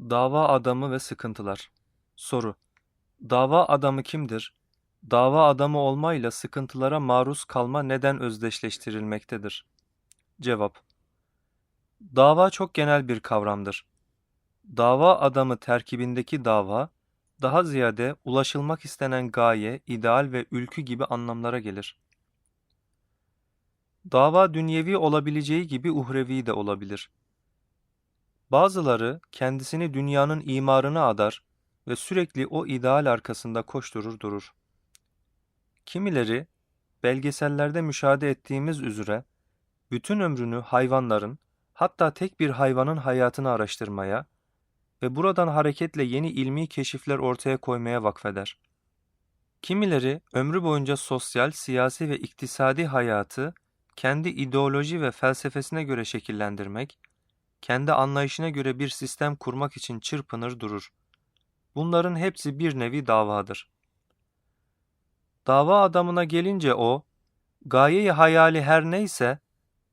Dava adamı ve sıkıntılar. Soru: Dava adamı kimdir? Dava adamı olmayla sıkıntılara maruz kalma neden özdeşleştirilmektedir? Cevap: Dava çok genel bir kavramdır. Dava adamı terkibindeki dava, daha ziyade ulaşılmak istenen gaye, ideal ve ülkü gibi anlamlara gelir. Dava dünyevi olabileceği gibi uhrevi de olabilir. Bazıları kendisini dünyanın imarına adar ve sürekli o ideal arkasında koşturur durur. Kimileri, belgesellerde müşahede ettiğimiz üzere, bütün ömrünü hayvanların, hatta tek bir hayvanın hayatını araştırmaya ve buradan hareketle yeni ilmi keşifler ortaya koymaya vakfeder. Kimileri ömrü boyunca sosyal, siyasi ve iktisadi hayatı kendi ideoloji ve felsefesine göre şekillendirmek, kendi anlayışına göre bir sistem kurmak için çırpınır durur. Bunların hepsi bir nevi davadır. Dava adamına gelince o, gayeyi hayali her neyse,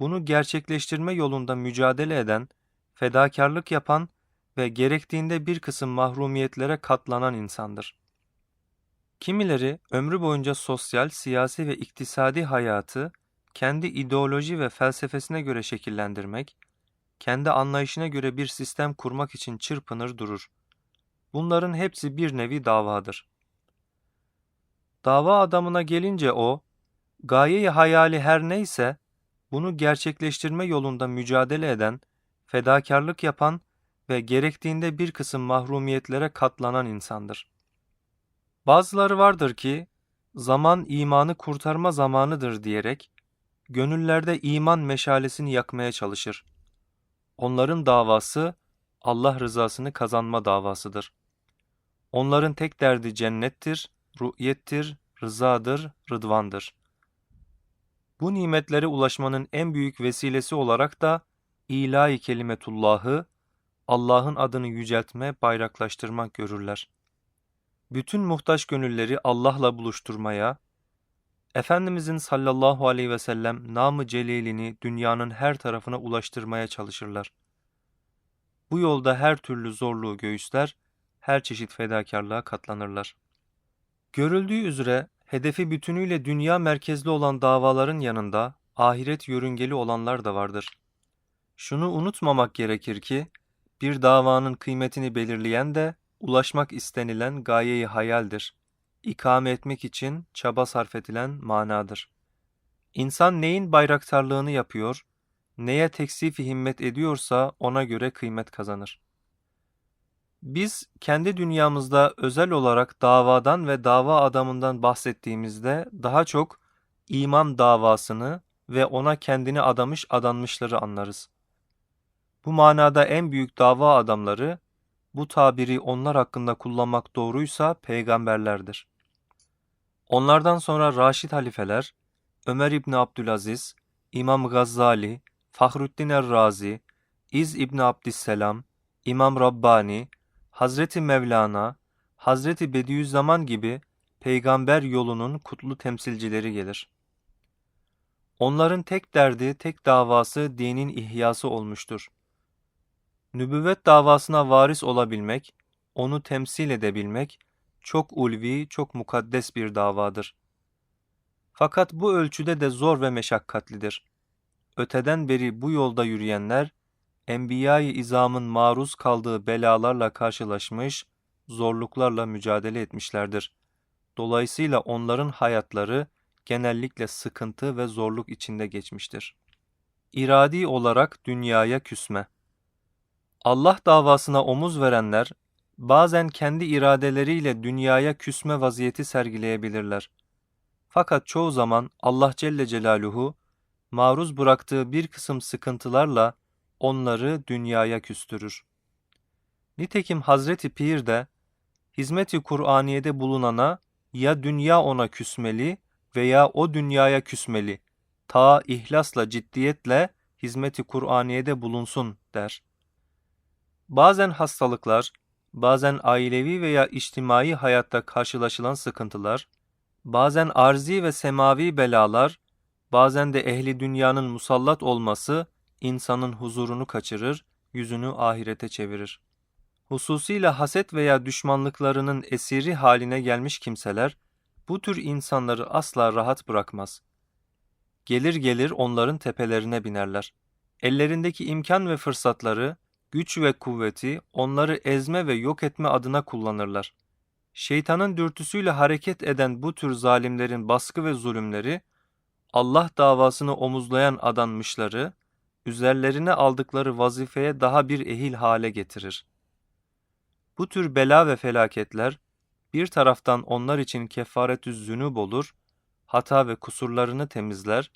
bunu gerçekleştirme yolunda mücadele eden, fedakarlık yapan ve gerektiğinde bir kısım mahrumiyetlere katlanan insandır. Kimileri ömrü boyunca sosyal, siyasi ve iktisadi hayatı kendi ideoloji ve felsefesine göre şekillendirmek, kendi anlayışına göre bir sistem kurmak için çırpınır durur. Bunların hepsi bir nevi davadır. Dava adamına gelince o, gayeyi hayali her neyse, bunu gerçekleştirme yolunda mücadele eden, fedakarlık yapan ve gerektiğinde bir kısım mahrumiyetlere katlanan insandır. Bazıları vardır ki, zaman imanı kurtarma zamanıdır diyerek, gönüllerde iman meşalesini yakmaya çalışır. Onların davası, Allah rızasını kazanma davasıdır. Onların tek derdi cennettir, ru'yettir, rızadır, rıdvandır. Bu nimetlere ulaşmanın en büyük vesilesi olarak da ilahi kelimetullahı, Allah'ın adını yüceltme, bayraklaştırmak görürler. Bütün muhtaç gönülleri Allah'la buluşturmaya, Efendimizin sallallahu aleyhi ve sellem namı celilini dünyanın her tarafına ulaştırmaya çalışırlar. Bu yolda her türlü zorluğu göğüsler, her çeşit fedakarlığa katlanırlar. Görüldüğü üzere hedefi bütünüyle dünya merkezli olan davaların yanında ahiret yörüngeli olanlar da vardır. Şunu unutmamak gerekir ki, bir davanın kıymetini belirleyen de ulaşmak istenilen gayeyi hayaldir. İkame etmek için çaba sarf edilen manadır. İnsan neyin bayraktarlığını yapıyor, neye teksifi himmet ediyorsa ona göre kıymet kazanır. Biz kendi dünyamızda özel olarak davadan ve dava adamından bahsettiğimizde daha çok iman davasını ve ona kendini adamış adanmışları anlarız. Bu manada en büyük dava adamları, bu tabiri onlar hakkında kullanmak doğruysa peygamberlerdir. Onlardan sonra Raşid halifeler, Ömer İbni Abdülaziz, İmam Gazzali, Fahruddin er-Razi, İz İbni Abdüsselam, İmam Rabbani, Hazreti Mevlana, Hazreti Bediüzzaman gibi peygamber yolunun kutlu temsilcileri gelir. Onların tek derdi, tek davası dinin ihyası olmuştur. Nübüvvet davasına varis olabilmek, onu temsil edebilmek, çok ulvi, çok mukaddes bir davadır. Fakat bu ölçüde de zor ve meşakkatlidir. Öteden beri bu yolda yürüyenler, Enbiya-i İzam'ın maruz kaldığı belalarla karşılaşmış, zorluklarla mücadele etmişlerdir. Dolayısıyla onların hayatları genellikle sıkıntı ve zorluk içinde geçmiştir. İradi olarak dünyaya küsme Allah davasına omuz verenler, bazen kendi iradeleriyle dünyaya küsme vaziyeti sergileyebilirler. Fakat çoğu zaman Allah Celle Celaluhu, maruz bıraktığı bir kısım sıkıntılarla onları dünyaya küstürür. Nitekim Hazreti Pir de, hizmeti Kur'aniye'de bulunana ya dünya ona küsmeli veya o dünyaya küsmeli, ta ihlasla ciddiyetle hizmeti Kur'aniye'de bulunsun der. Bazen hastalıklar, bazen ailevi veya içtimai hayatta karşılaşılan sıkıntılar, bazen arzi ve semavi belalar, bazen de ehli dünyanın musallat olması insanın huzurunu kaçırır, yüzünü ahirete çevirir. Hususiyle haset veya düşmanlıklarının esiri haline gelmiş kimseler, bu tür insanları asla rahat bırakmaz. Gelir gelir onların tepelerine binerler. Ellerindeki imkan ve fırsatları, güç ve kuvveti onları ezme ve yok etme adına kullanırlar. Şeytanın dürtüsüyle hareket eden bu tür zalimlerin baskı ve zulümleri, Allah davasını omuzlayan adanmışları, üzerlerine aldıkları vazifeye daha bir ehil hale getirir. Bu tür bela ve felaketler, bir taraftan onlar için kefaretü zünub olur, hata ve kusurlarını temizler,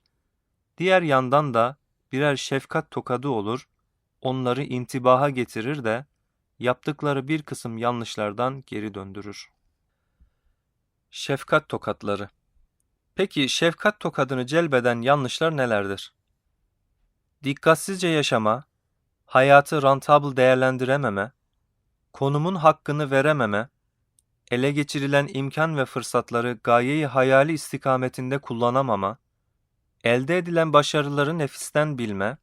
diğer yandan da birer şefkat tokadı olur, onları intibaha getirir de, yaptıkları bir kısım yanlışlardan geri döndürür. Şefkat tokatları Peki şefkat tokadını celbeden yanlışlar nelerdir? Dikkatsizce yaşama, hayatı rentable değerlendirememe, konumun hakkını verememe, ele geçirilen imkan ve fırsatları gayeyi hayali istikametinde kullanamama, elde edilen başarıları nefisten bilme,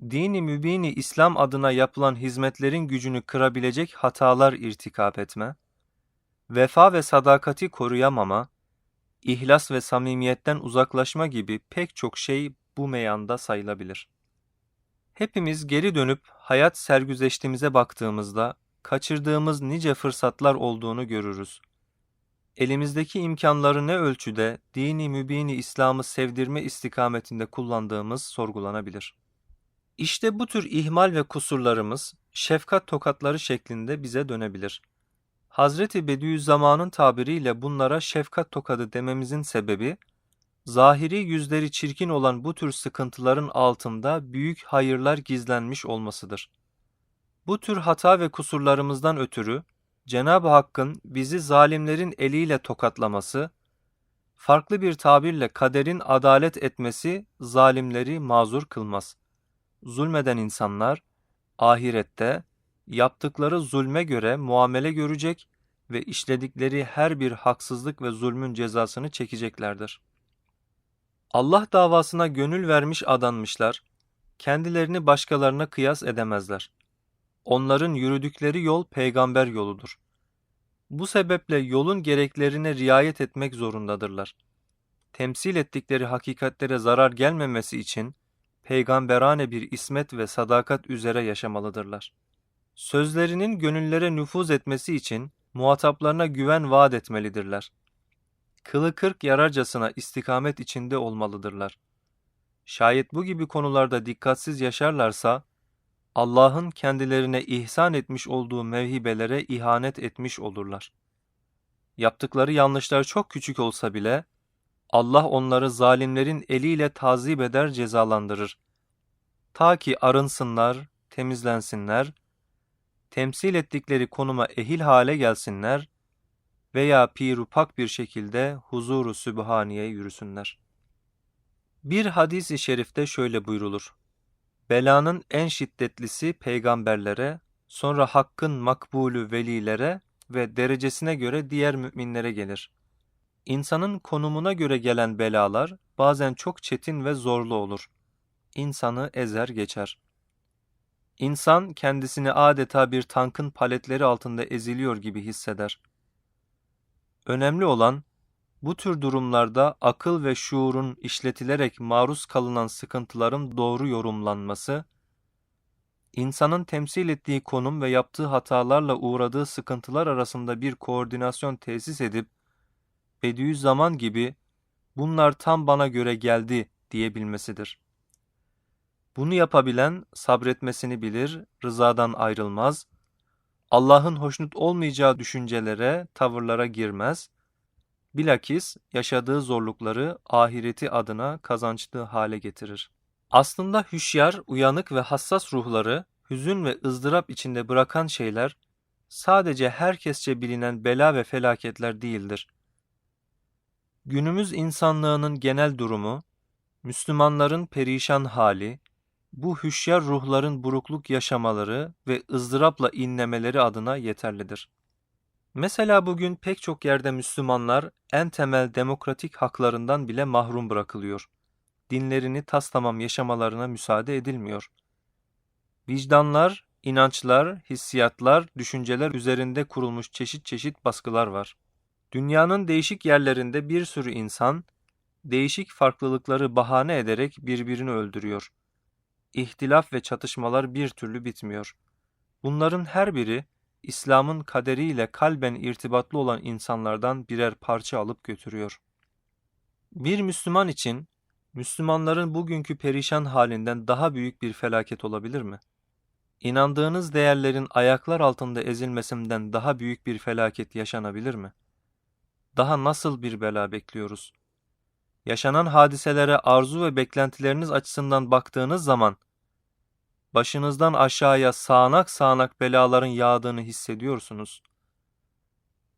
dini mübini İslam adına yapılan hizmetlerin gücünü kırabilecek hatalar irtikap etme, vefa ve sadakati koruyamama, ihlas ve samimiyetten uzaklaşma gibi pek çok şey bu meyanda sayılabilir. Hepimiz geri dönüp hayat sergüzeştimize baktığımızda kaçırdığımız nice fırsatlar olduğunu görürüz. Elimizdeki imkanları ne ölçüde dini mübini İslam'ı sevdirme istikametinde kullandığımız sorgulanabilir. İşte bu tür ihmal ve kusurlarımız şefkat tokatları şeklinde bize dönebilir. Hazreti Bediüzzaman'ın tabiriyle bunlara şefkat tokadı dememizin sebebi, zahiri yüzleri çirkin olan bu tür sıkıntıların altında büyük hayırlar gizlenmiş olmasıdır. Bu tür hata ve kusurlarımızdan ötürü Cenab-ı Hakk'ın bizi zalimlerin eliyle tokatlaması, farklı bir tabirle kaderin adalet etmesi zalimleri mazur kılmaz. Zulmeden insanlar ahirette yaptıkları zulme göre muamele görecek ve işledikleri her bir haksızlık ve zulmün cezasını çekeceklerdir. Allah davasına gönül vermiş adanmışlar, kendilerini başkalarına kıyas edemezler. Onların yürüdükleri yol peygamber yoludur. Bu sebeple yolun gereklerine riayet etmek zorundadırlar. Temsil ettikleri hakikatlere zarar gelmemesi için peygamberane bir ismet ve sadakat üzere yaşamalıdırlar. Sözlerinin gönüllere nüfuz etmesi için muhataplarına güven vaat etmelidirler. Kılı kırk yararcasına istikamet içinde olmalıdırlar. Şayet bu gibi konularda dikkatsiz yaşarlarsa, Allah'ın kendilerine ihsan etmiş olduğu mevhibelere ihanet etmiş olurlar. Yaptıkları yanlışlar çok küçük olsa bile, Allah onları zalimlerin eliyle tazip eder cezalandırır. Ta ki arınsınlar, temizlensinler, temsil ettikleri konuma ehil hale gelsinler veya pirupak bir şekilde huzuru sübhaniye yürüsünler. Bir hadis-i şerifte şöyle buyrulur. Belanın en şiddetlisi peygamberlere, sonra hakkın makbulü velilere ve derecesine göre diğer müminlere gelir. İnsanın konumuna göre gelen belalar bazen çok çetin ve zorlu olur. İnsanı ezer geçer. İnsan kendisini adeta bir tankın paletleri altında eziliyor gibi hisseder. Önemli olan bu tür durumlarda akıl ve şuurun işletilerek maruz kalınan sıkıntıların doğru yorumlanması, insanın temsil ettiği konum ve yaptığı hatalarla uğradığı sıkıntılar arasında bir koordinasyon tesis edip, Bediüzzaman gibi bunlar tam bana göre geldi diyebilmesidir. Bunu yapabilen sabretmesini bilir, rızadan ayrılmaz, Allah'ın hoşnut olmayacağı düşüncelere, tavırlara girmez, bilakis yaşadığı zorlukları ahireti adına kazançlı hale getirir. Aslında hüşyar, uyanık ve hassas ruhları hüzün ve ızdırap içinde bırakan şeyler sadece herkesçe bilinen bela ve felaketler değildir. Günümüz insanlığının genel durumu, Müslümanların perişan hali, bu hüşyar ruhların burukluk yaşamaları ve ızdırapla inlemeleri adına yeterlidir. Mesela bugün pek çok yerde Müslümanlar en temel demokratik haklarından bile mahrum bırakılıyor. Dinlerini taslamam yaşamalarına müsaade edilmiyor. Vicdanlar, inançlar, hissiyatlar, düşünceler üzerinde kurulmuş çeşit çeşit baskılar var. Dünyanın değişik yerlerinde bir sürü insan, değişik farklılıkları bahane ederek birbirini öldürüyor. İhtilaf ve çatışmalar bir türlü bitmiyor. Bunların her biri, İslam'ın kaderiyle kalben irtibatlı olan insanlardan birer parça alıp götürüyor. Bir Müslüman için, Müslümanların bugünkü perişan halinden daha büyük bir felaket olabilir mi? İnandığınız değerlerin ayaklar altında ezilmesinden daha büyük bir felaket yaşanabilir mi? Daha nasıl bir bela bekliyoruz? Yaşanan hadiselere arzu ve beklentileriniz açısından baktığınız zaman, başınızdan aşağıya sağanak sağanak belaların yağdığını hissediyorsunuz.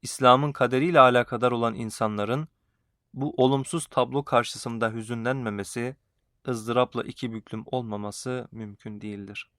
İslam'ın kaderiyle alakadar olan insanların, bu olumsuz tablo karşısında hüzünlenmemesi, ızdırapla iki büklüm olmaması mümkün değildir.